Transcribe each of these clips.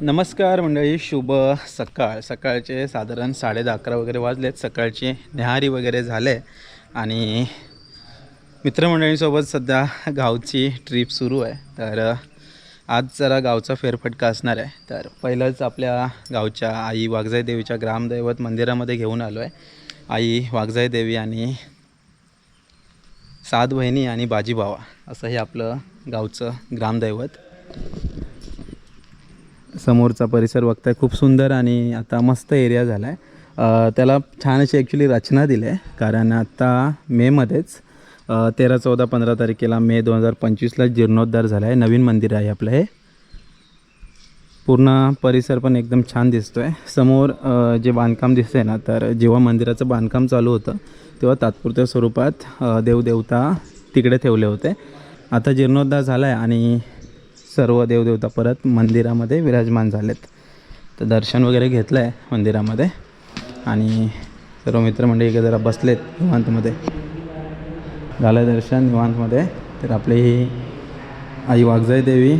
नमस्कार मंडळी शुभ सकाळ. सकाळचे साधारण साडे दहा अकरा वगैरे वाजलेत. सकाळची न्याहारी वगैरे झाले आणि मित्रमंडळींसोबत सध्या गावची ट्रिप सुरू आहे. तर आज जरा गावचा फेरफटका असणार आहे. तर पहिलंच आपल्या गावच्या आई वाघजाई देवीच्या ग्रामदैवत मंदिरामध्ये घेऊन आलो आहे. आई वाघजाई देवी आणि सात बहिणी आणि बाजीबावा असं हे आपलं गावचं ग्रामदैवत. समोरचा परिसर बघताय. खूप सुंदर आणि आता मस्त एरिया झाला आहे त्याला छान अशी ॲक्च्युली रचना दिली आहे कारण आता मेमध्येच तेरा चौदा पंधरा तारखेला मे दोन हजार पंचवीसला जीर्णोद्धार झाला आहे नवीन मंदिर आहे आपलं हे. पूर्ण परिसर पण एकदम छान दिसतो आहे समोर जे बांधकाम दिसतंय ना तर जेव्हा मंदिराचं बांधकाम चालू होतं तेव्हा तात्पुरत्या स्वरूपात देवदेवता तिकडे ठेवले होते. आता जीर्णोद्धार झाला आहे आणि सर्व देवदेवता परत मंदिरामध्ये विराजमान झालेत. तर दर्शन वगैरे घेतलं आहे मंदिरामध्ये. आणि सर्व मित्रमंडळी इकडे जरा बसलेत निवांतमध्ये. झालं दर्शन निवांतमध्ये. तर आपली ही आई वाघजाई देवी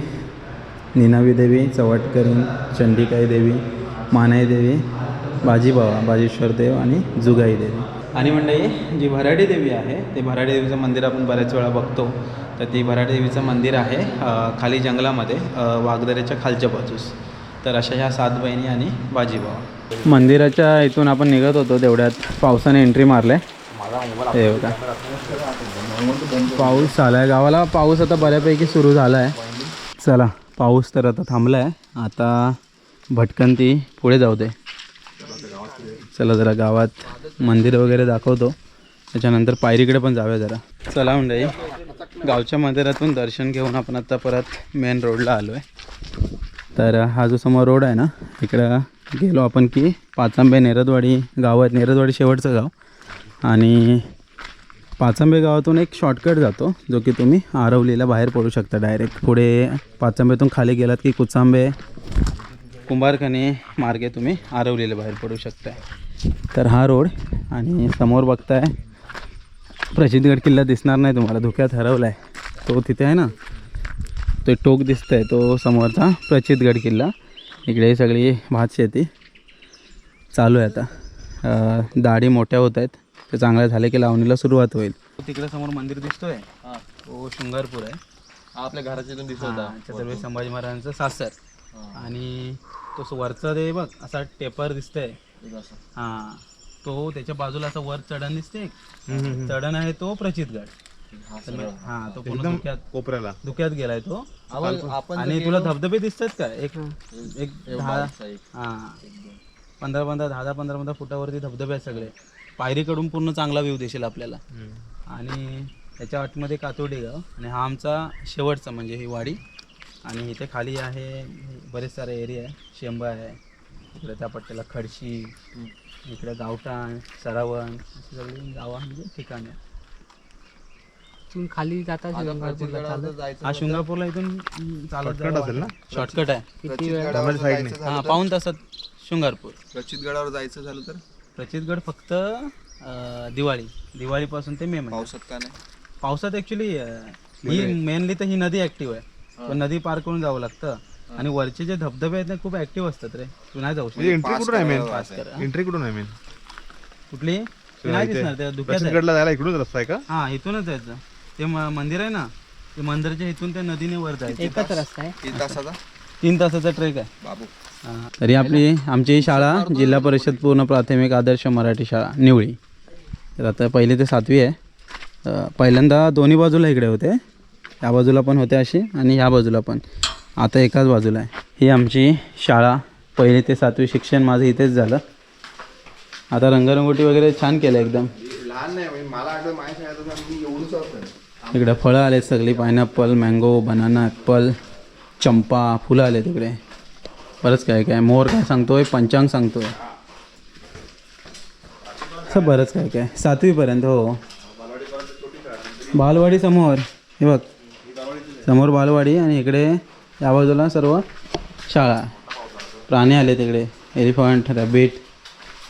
निनावी देवी चवटकरीण चंडिकाई देवी मानाई देवी बाजीबावा बाजेश्वर देव आणि जुगाई देवी. आणि मंडळी जी भराडी देवी आहे ते भराडी देवीचं मंदिर आपण बऱ्याच वेळा बघतो. तर ती भराडी देवीचं मंदिर आहे खाली जंगलामध्ये वाघदऱ्याच्या खालच्या बाजूस. तर अशा ह्या सात बहिणी आणि बाजीबावा मंदिराच्या इथून आपण निघत होतो तेवढ्यात पावसाने एंट्री मारले. हे होता पाऊस आला आहे गावाला पाऊस आता बऱ्यापैकी सुरू झाला आहे चला पाऊस तर आता थांबला आहे आता भटकंती पुढे जाऊ दे. चला जरा गावात मंदिर वगैरे दाखवतो. त्याच्यानंतर पायरीकडे पण जाऊया जरा. चला मंडळी. गावच्या मंदिरातून दर्शन घेऊन आपण आता परत मेन रोडला आलो आहे तर हा जो समोर रोड आहे ना इकडं गेलो आपण की पाचांबे नेरदवाडी गाव आहेत नेरदवाडी शेवटचं गाव. आणि पाचांबे गावातून एक शॉर्टकट जातो जो की तुम्ही आरवलीला बाहेर पडू शकता डायरेक्ट पुढे पाचांबेतून खाली गेलात की कुचांबे कुंभारखने मार्गे तुम्ही आरवलीला बाहेर पडू शकताय. तर हा रोड आणि समोर बघताय प्रसिद्धगड किल्ला दिसणार नाही तुम्हाला. धुक्यात हरवला आहे तो तिथे आहे ना? तो टोक दिसतंय तो समोरचा प्रचितगड किल्ला. इकडे सगळी भात शेती चालू आहे आता. दाढी मोठ्या होत आहेत. ते चांगल्या झाले की लावणीला सुरुवात होईल. तिकडे समोर मंदिर दिसतोय. तो शृंगारपूर आहे. आपल्या घराच्या इथून दिसत हा, छत्रपती संभाजी महाराजांचं सासर. आणि तो वरचा ते बघ असा टेपर दिसतंय. हा. तो त्याच्या बाजूला असा वर चढण दिसते. एक. चढण आहे तो प्रचितगड हा तो पूर्ण धुक्यात कोपऱ्याला. धुक्यात गेलाय तो. आणि तुला धबधबे दिसतात का? एक एक दहा हा. पंधरा पंधरा दहा दहा पंधरा पंधरा फुटावरती धबधबे आहेत सगळे. पायरीकडून पूर्ण चांगला व्ह्यू दिसेल आपल्याला. आणि त्याच्या आतमध्ये कातोडी गाव आणि हा आमचा शेवटचा म्हणजे ही वाडी. आणि इथे खाली आहे बरेच सारे एरिया आहे. शेंबा आहे. इकडे त्या पट्ट्याला खडशी. इकडे गावठाण सरावण अशी सगळी गावं म्हणजे ठिकाणे. इथून खाली जाता चालत. हा शृंगापूरला इथून चालत असेल ना? शॉर्टकट आहे. किती वेळ हा पाऊन तासात शृंगारपूर प्रचितगडावर जायचं झालं तर? प्रचितगड फक्त अं, दिवाळी. दिवाळीपासून ते मे महिना पावसात का नाही? पावसात ऍक्च्युली ही मेनली तर ही नदी ऍक्टिव्ह आहे. पण नदी पार करून जावं लागतं. आणि वरचे जे धबधबे आहेत ना खूप ऍक्टिव्ह असतात रे. तू नाही जाऊ शकत. एंट्री कुठून आहे मेन पास कर हा. एंट्री कुठून आहे मेन कुठली? ती नाही दिसणार त्या धुक्यात आहे. गडला जायला इकडूनच रस्ता आहे का? हा इथूनच जायचं ते. म- मंदिर आहे ना ते मंदिराच्या इथून त्या नदीने वर जायचं. एकच रस्ता आहे. किती तासाचा? तीन तासाचा ट्रेक आहे. बाबू. हा. तरी आपली आमची ही शाळा जिल्हा परिषद पूर्ण प्राथमिक आदर्श मराठी शाळा निवळी. तर आता पहिली ते सातवी आहे. अ, पहिल्यांदा दोन्ही बाजूला इकडे होते. या बाजूला पण होते अशी आणि ह्या बाजूला पण. आता एकाच बाजूला आहे. ही आमची शाळा पहिली ते सातवी शिक्षण माझं इथेच झालं. आता रंगरंगोटी वगैरे छान केलं एकदम. लहान नाही म्हणजे मला इकडे फळं आले सगळी पायनॅपल मँगो बनाना ॲपल चंपा फुलं आले तिकडे बरंच काय काय मोर काय सांगतोय पंचांग सांगतोय. असं बरंच काय काय. सातवीपर्यंत हो. बालवाडी समोर हे बघ. समोर बालवाडी आणि इकडे या बाजूला सर्व शाळा. प्राणी आले तिकडे. एलिफंट रॅबिट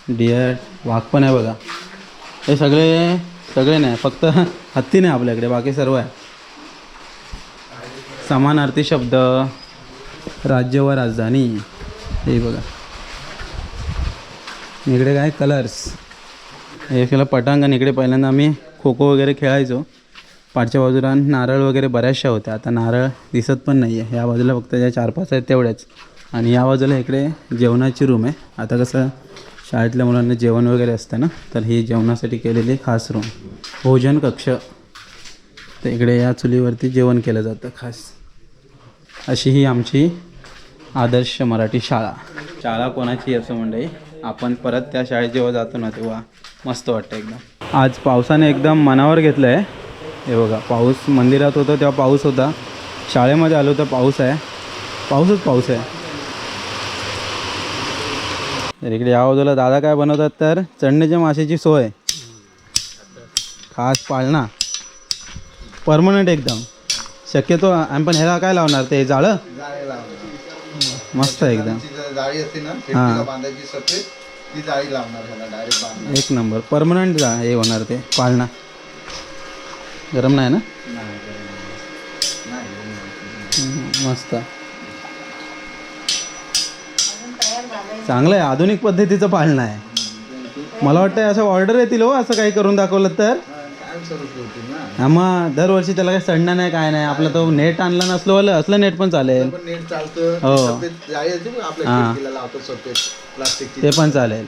डिअर वाघ पण आहे बघा. हे सगळे सगळे नाही फक्त हत्ती नाही आपल्याकडे बाकी सर्व आहे. समानार्थी शब्द राज्य व राजधानी. हे बघा. इकडे काय? कलर्स हे केलं पटांगण इकडे पहिल्यांदा आम्ही खो खो वगैरे खेळायचो. पाठच्या बाजूला नारळ वगैरे बऱ्याचशा होत्या. आता नारळ दिसत पण नाही आहे या बाजूला फक्त ज्या चार पाच आहेत तेवढ्याच. आणि या बाजूला इकडे जेवणाची रूम आहे. आता कसं शाळेतल्या मुलांना जेवण वगैरे असतं ना तर ही जेवणासाठी केलेली खास रूम भोजन कक्ष. तर इकडे या चुलीवरती जेवण केलं जातं खास. अशी ही आमची आदर्श मराठी शाळा. शाळा कोणाची असं म्हणजे आपण परत त्या शाळेत जेव्हा जातो ना तेव्हा मस्त वाटतं एकदम. आज पावसाने एकदम मनावर घेतलं आहे हे बघा पाऊस मंदिरात होतं तेव्हा पाऊस होता. शाळेमध्ये आलो तर पाऊस आहे. पाऊसच पाऊस आहे. तर इकडे या बाजूला दादा काय बनवतात तर? चढण्याच्या माशाची सोय. खास पाळणा. परमनंट एकदम. शक्यतो आम्ही पण ह्याला काय लावणार? ते जाळं? मस्त आहे एकदम. ती जर जाळी असते ना हां. शेपटीला बांधायची सफेद ती जाळी लावणार ह्याला डायरेक्ट बांधणार एक नंबर. परमनंट जा हे होणार ते पाळणा. गरम नाही ना? मस्त. चांगलं आहे आधुनिक पद्धतीचं पाळणं आहे. मला वाटतं असं ऑर्डर येतील हो असं काही करून दाखवलं तर. हा मग दरवर्षी त्याला काही सडणार नाही काय नाही. आपलं तो नेट आणला नसलो वालं असलं नेट पण चालेल. हो. हां. ते पण चालेल.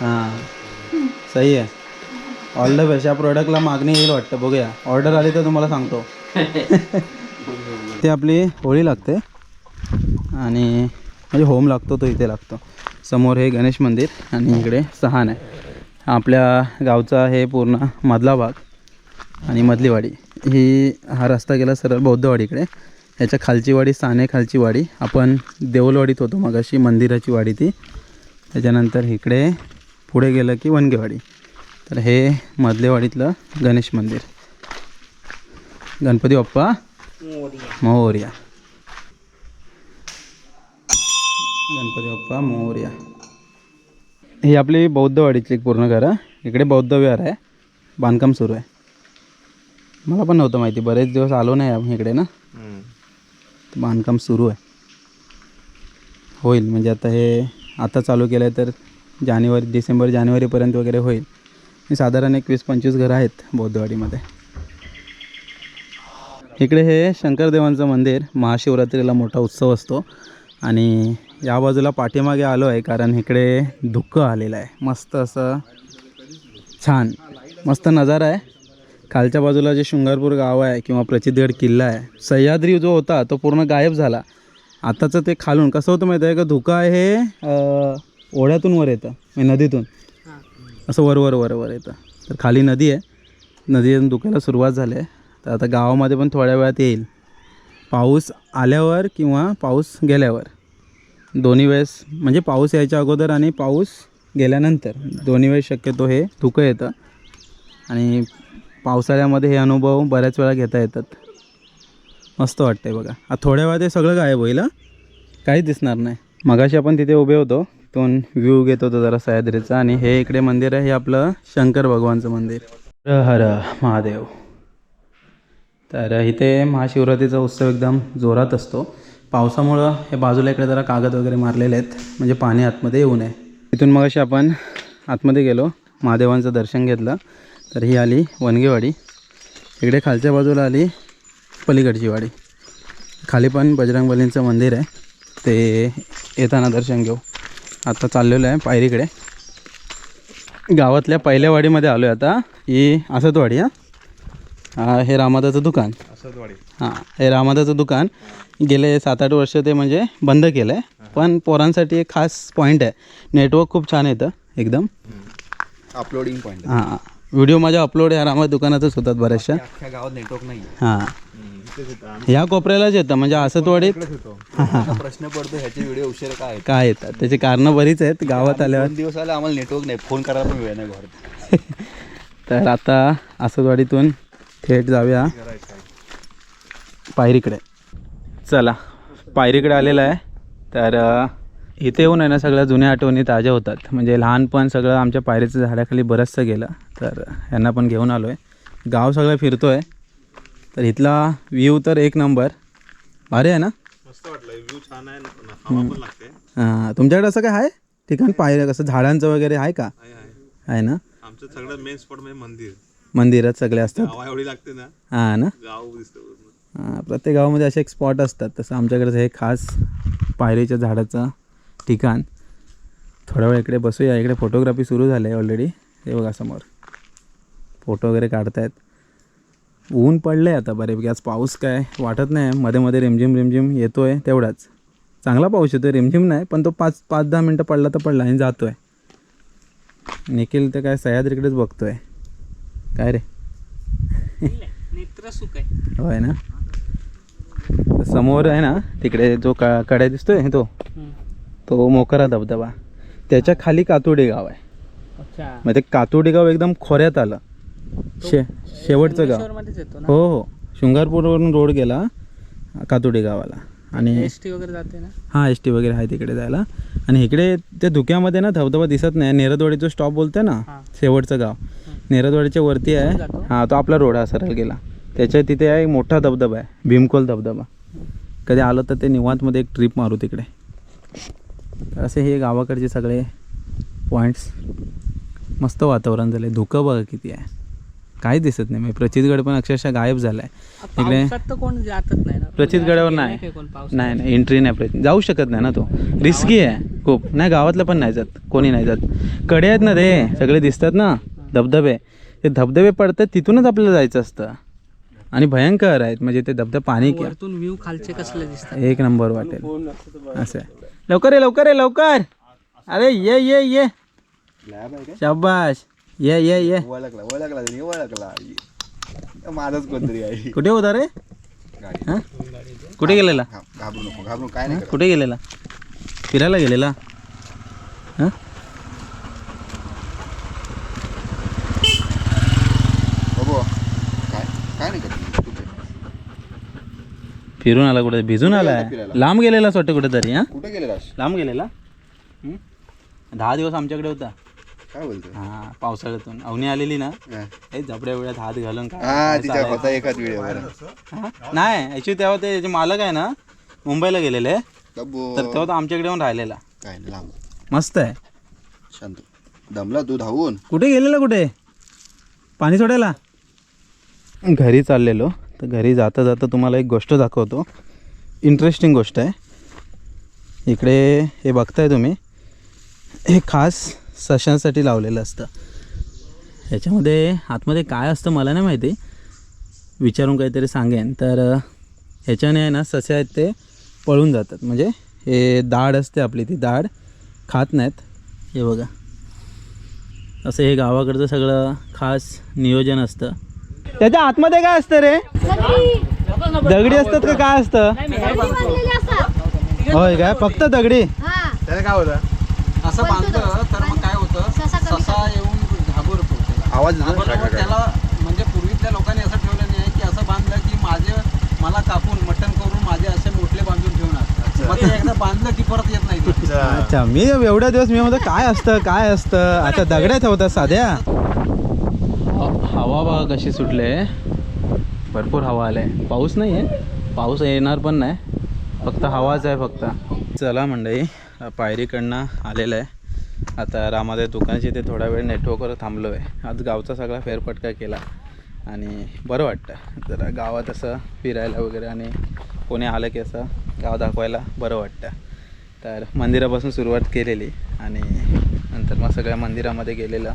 हां. सही आहे. ऑल द बेस्ट या प्रोडक्टला मागणी येईल वाटतं. बघूया. ऑर्डर आली तर तुम्हाला सांगतो. ते आपली होळी लागते. आणि म्हणजे होम लागतो तो इथे लागतो. समोर हे गणेश मंदिर आणि इकडे सहान आहे. हा आपल्या गावचा हे पूर्ण मधला भाग आणि मधली वाडी ही हा रस्ता गेला सरळ बौद्धवाडीकडे. ह्याच्या खालची वाडी साने खालची वाडी. आपण देऊलवाडीत होतो मगाशी. मंदिराची वाडी ती. त्याच्यानंतर इकडे पुढे गेलं की वनगेवाडी तर हे मधलेवाडीतलं गणेश मंदिर. गणपती बाप्पा मोर्या. गणपती बाप्पा मोर्या. ही आपली बौद्धवाडीची पूर्ण घरं. इकडे बौद्ध विहार आहे. बांधकाम सुरू आहे. मला पण नव्हतं माहिती. बरेच दिवस आलो नाही आम्ही इकडे ना. बांधकाम सुरू आहे. होईल. म्हणजे आता हे आता चालू केलं आहे तर जानेवारी डिसेंबर जानेवारीपर्यंत वगैरे होईल. मी साधारण एक वीस पंचवीस घरं आहेत बौद्धवाडीमध्ये. इकडे हे शंकरदेवांचं मंदिर महाशिवरात्रीला मोठा उत्सव असतो. आणि या बाजूला पाठीमागे आलो आहे कारण इकडे धुकं आलेलं आहे. मस्त असं छान मस्त नजारा आहे. खालच्या बाजूला जे शृंगारपूर गाव आहे किंवा प्रचितगड किल्ला आहे सह्याद्री जो होता तो पूर्ण गायब झाला. आताचं ते खालून कसं होतं माहीत आहे का? धुकं आहे हे ओढ्यातून वर येतं म्हणजे नदीतून. असं वर वर वर वर येतं. तर खाली नदी आहे. नदीतून दुखायला सुरुवात झाली आहे. तर आता गावामध्ये पण थोड्या वेळात येईल. पाऊस आल्यावर किंवा पाऊस गेल्यावर? दोन्ही वेळेस म्हणजे पाऊस यायच्या अगोदर आणि पाऊस गेल्यानंतर. दोन्ही वेळेस शक्यतो हे धुकं येतं. आणि पावसाळ्यामध्ये हे अनुभव बऱ्याच वेळा घेता येतात. मस्त वाटतंय बघा. आता थोड्या वेळात हे सगळं गायब होईल काहीच दिसणार नाही. मगाशी आपण तिथे उभे होतो. इथून व्ह्यू घेत होतो जरा सह्याद्रीचा. आणि हे इकडे मंदिर आहे हे आपलं शंकर भगवानचं मंदिर. हर हर महादेव. तर इथे महाशिवरात्रीचा उत्सव एकदम जोरात असतो. पावसामुळं हे बाजूला इकडे जरा कागद वगैरे मारलेले आहेत. म्हणजे पाणी आतमध्ये येऊ नये. तिथून मग अशी आपण आतमध्ये गेलो महादेवांचं दर्शन घेतलं. तर ही आली वनगेवाडी इकडे खालच्या बाजूला आली पलीकडची वाडी खाली पण बजरंगबलींचं मंदिर आहे. ते येताना दर्शन घेऊ. आता चाललेलो आहे पायरीकडे. गावातल्या पहिल्या वाडीमध्ये आलो आहे आता. ही असतवाडी हां. हा हे रामादाचं दुकान. हां हे रामादाचं दुकान. गेले सात आठ वर्ष ते म्हणजे बंद केलं आहे पण पोरांसाठी एक खास पॉईंट आहे. नेटवर्क खूप छान येतं एकदम. अपलोडिंग पॉईंट हां. व्हिडिओ माझ्या अपलोड या रामा दुकानातच होतात बऱ्याचशा. अख्ख्या गावात नेटवर्क नाही. हां. ह्या कोपऱ्यालाच येतं म्हणजे असतवाडीत प्रश्न पडतो ह्याचे व्हिडिओ उशीर काय काय येतात? त्याची कारणं बरीच आहेत गावात आल्यावर. दोन दिवस आले आम्हाला नेटवर्क नाही फोन करायला पण वेळ नाही घरात. तर आता असतवाडीतून थेट जाऊया. पायरीकडे. चला पायरीकडे आलेलं आहे. तर अ, इथे येऊन आहे ना सगळ्या जुन्या आठवणी ताज्या होतात. म्हणजे लहानपण सगळं आमच्या पायरीचं झाडाखाली बरंचसं गेलं. तर यांना पण घेऊन आलो आहे गाव सगळं फिरतो आहे तर इथला व्ह्यू तर एक नंबर. भारी आहे ना? मस्त वाटलं व्ह्यू छान आहे. हां तुमच्याकडे असं काय आहे? ठिकाण पाहिलं कसं झाडांचं वगैरे आहे का? आहे ना? आमचं सगळं मेन स्पॉट म्हणजे मंदिर. मंदिरात सगळे असतात. एवढी लागते ना. हां ना? गाव दिसतं पूर्ण. प्रत्येक गावामध्ये असे एक स्पॉट असतात. तसं आमच्याकडे हे खास पायरीच्या झाडाचं ठिकाण. थोडा वेळ इकडे बसूया. इकडे फोटोग्राफी सुरू झाली आहे ऑलरेडी हे बघा समोर. फोटो वगैरे काढतायत. ऊन पडलं आहे आता बऱ्यापैकी. आज पाऊस काय वाटत नाही. मध्ये मध्ये रिमझिम रिमझिम येतो आहे तेवढाच. चांगला पाऊस येतो रिमझिम नाही पण तो पाच पाच दहा मिनटं पडला तर पडला आणि जातो आहे निखिल तर काय सह्याद्रीकडेच बघतोय. काय रे? सुख आहे होय ना? समोर आहे ना? तिकडे जो का कडे दिसतोय तो. तो मोकरा धबधबा. त्याच्याखाली कातोडी गाव आहे. अच्छा. मग ते कातोडी गाव एकदम खोऱ्यात आलं. शे शेवटचं गाव. हो हो. शृंगारपूरवरून रोड गेला कातोडी गावाला. आणि एस टी वगैरे जाते ना? हां एस टी वगैरे आहे तिकडे जायला. आणि इकडे त्या धुक्यामध्ये ना धबधबा दिसत नाही. नेरदवाडीचं स्टॉप बोलतोय ना. शेवटचं गाव. नेरदवाडीच्या वरती आहे? हां तो आपला रोड हा सरळ गेला. त्याच्या तिथे आहे एक मोठा धबधबा आहे. भीमकोल धबधबा. कधी आलं तर ते निवांतमध्ये एक ट्रिप मारू तिकडे. तर असे हे गावाकडचे सगळे पॉईंट्स मस्त वातावरण झालं धुकं बघा किती आहे. काहीच दिसत नाही. म्हणजे प्रचितगड पण अक्षरशः गायब झाला आहे इकडे कोण जातच नाही ना. प्रचितगडावर नाही. नाही नाही. एंट्री नाही प्रयत्न जाऊ शकत नाही ना तो. रिस्की आहे. खूप. नाही गावातलं पण नाही जात. कोणी नाही जात. कडे आहेत ना ते? सगळे दिसतात ना? धबधबे. ते धबधबे पडतात तिथूनच आपल्याला जायचं असतं. आणि भयंकर आहेत. म्हणजे ते धबधबे पाणी के- वरतून व्ह्यू खालचे कसले दिसतात? एक नंबर वाटेल. असं आहे. लवकर ये लवकर ये लवकर. अरे ये ये ये. शाबाश. ये ये ये. ओळखला ओळखला त्यांनी ओळखला. माझाच कोणतरी आहे. कुठे होता रे? हां? कुठे गेलेला? घाबरू नको घाबरू काय नाही. कुठे गेलेला? फिरायला गेलेला? हां बाबू काय काय नाही करत तू काय? फिरून आला कुठे? भिजून आलाय? लांब गेलेला वाटतं कुठेतरी हां? कुठे गेले राश लांब गेलेला? हं? दहा दिवस आमच्याकडे होता. काय हां पावसाळ्यातून. अवनी आलेली ना? झपड्या वेळात हात घालून एकाच? नाही ॲक्च्युली तेव्हा ते जे मालक आहे ना मुंबईला गेलेले. तर तेव्हा तो आमच्याकडे येऊन राहिलेला. काय नाही लांब. मस्त आहे. शांत. दमला तू धावून? कुठे गेलेला कुठे? पाणी सोडायला? घरी चाललेलो. तर घरी जाता जाता तुम्हाला एक गोष्ट दाखवतो. इंटरेस्टिंग गोष्ट आहे. इकडे हे बघताय तुम्ही. हे खास सशांसाठी लावलेलं असतं. ह्याच्यामध्ये आतमध्ये काय असतं मला नाही माहिती. विचारून काहीतरी सांगेन. तर ह्याच्याने आहे ना ससे आहेत ते पळून जातात. म्हणजे हे दाढ असते आपली ती दाढ खात नाहीत. हे बघा. असं हे गावाकडचं सगळं खास नियोजन असतं. त्याच्या आतमध्ये काय असतं रे? दगडी असतात का काय असतं? होय काय? फक्त दगडी? त्याला काय होतं? असं बांधलं तर मग काय होतं? ससा येऊन घाबरतो. आवाज? त्याला म्हणजे पूर्वीच्या लोकांनी असं ठेवलं नाही की असं बांधलं की माझे मला कापून मटण करून माझे असे मोठले बांधून ठेवणार मग एकदा बांधलं की परत येत नाही. अच्छा. मी एवढ्या दिवस मी म्हणतो काय असतं काय असतं? आता दगड्यात होत्या साध्या. हवा बघा कशी सुटले भरपूर हवा आलाय पाऊस नाही आहे. पाऊस येणार पण नाही. फक्त हवाच आहे फक्त. चला मंडई पायरीकडनं आलेलं आहे. आता रामादेव दुकानची ते थोडा वेळ नेटवर्कवर थांबलो आहे. आज गावचा सगळा फेरफटका केला. आणि बरं वाटतं. जरा गावात असं फिरायला वगैरे आणि कोणी आलं की असं गाव दाखवायला बरं वाटतं. तर मंदिरापासून सुरुवात केलेली आणि नंतर मग सगळ्या मंदिरामध्ये गेलेलं.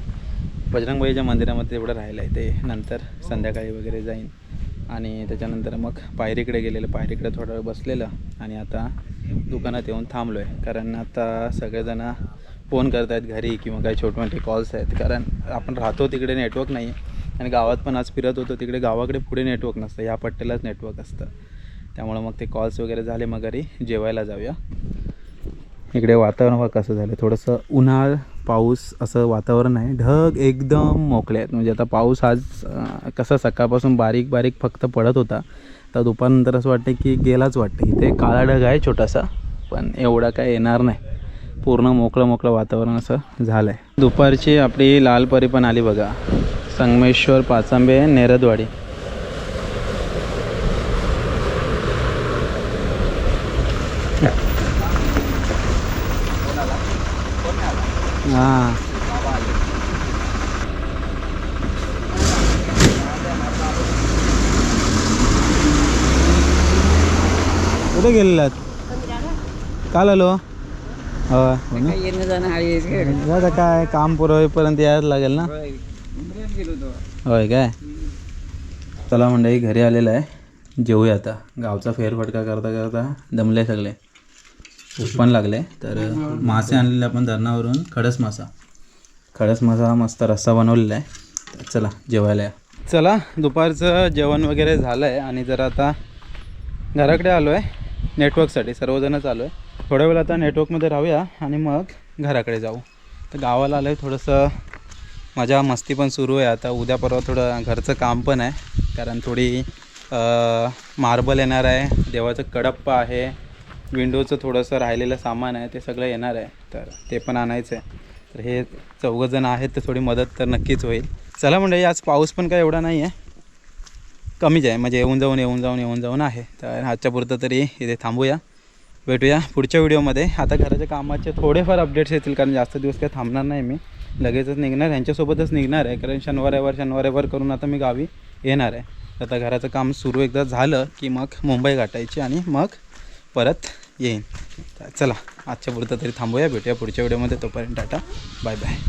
बजरंगबाईच्या मंदिरामध्ये एवढं राहिलं आहे ते. नंतर संध्याकाळी वगैरे जाईन. आणि त्याच्यानंतर मग पायरीकडे गेलेलं पायरीकडे थोडा वेळ बसलेलं. आणि आता दुकानात येऊन थांबलो आहे कारण आता सगळेजणं फोन करत आहेत घरी किंवा काही छोटे मोठे कॉल्स आहेत. कारण आपण राहतो तिकडे नेटवर्क नाही. आणि गावात पण आज फिरत होतो तिकडे गावाकडे पुढे नेटवर्क नसतं. या पट्ट्यालाच नेटवर्क असतं. त्यामुळं मग ते कॉल्स वगैरे झाले मग घरी जेवायला जाऊया. इकडे वातावरण कसं झालं थोडंसं उन्हाळ पाऊस असं वातावरण आहे. ढग एकदम मोकळे आहेत. म्हणजे आता पाऊस आज कसं कसा सकाळपासून बारीक बारीक फक्त पडत होता. तर दुपारनंतर असं वाटतं की गेलाच वाटतं. इथे काळा ढग आहे छोटासा पण एवढा काय येणार नाही. पूर्ण मोकळं मोकळं वातावरण असं झालं आहे दुपारची आपली लाल परी पण आली बघा. संगमेश्वर पाचांबे नेरदवाडी. हां. कुठे गेलेलात? काल आलो. हो आहे आता काय काम पुरवेपर्यंत यायला लागेल ना. होय. काय? चला मंडळी घरी आलेलं आहे. जेवूया आता. गावचा फेरफटका करता करता दमले सगळे. पण लागले. तर मासे आणलेले आपण धरणावरून खडस मासा. खडस मासा मस्त रस्सा बनवलेला आहे. तर चला जेवायला या. चला दुपारचं जेवण वगैरे झालं आहे आणि जरा आता घराकडे आलो आहे नेटवर्कसाठी सर्वजणच आलो आहे थोड्या वेळ आता नेटवर्कमध्ये राहूया आणि मग घराकडे जाऊ. तर गावाला आलं आहे थोडंसं मजा मस्ती पण सुरू आहे. आता उद्या परवा थोडं घरचं काम पण आहे कारण थोडी मार्बल येणार आहे देवाचं कडप्पा आहे. विंडोचं थोडंसं राहिलेलं सामान आहे ते सगळं येणार आहे. तर ते पण आणायचं आहे तर हे चौघंजण आहेत तर थोडी मदत तर नक्कीच होईल. चला म्हणजे आज पाऊस पण काय एवढा नाही आहे कमीच आहे म्हणजे येऊन जाऊन येऊन जाऊन येऊन जाऊन आहे. तर आजच्या पुरतं तरी इथे थांबूया भेटूया पुढच्या व्हिडिओमध्ये. आता घराच्या कामाचे थोडेफार अपडेट्स येतील कारण जास्त दिवस काही थांबणार नाही मी. लगेचच निघणार यांच्यासोबतच निघणार आहे कारण शनिवार रविवार शनिवार रविवार करून आता मी गावी येणार आहे. तर आता घराचं काम सुरू एकदा झालं की मग मुंबई गाठायची आणि मग परत येईन. चला आजच्या पुरतं तरी थांबूया भेटूया पुढच्या व्हिडिओमध्ये. तोपर्यंत टाटा. Bye bye.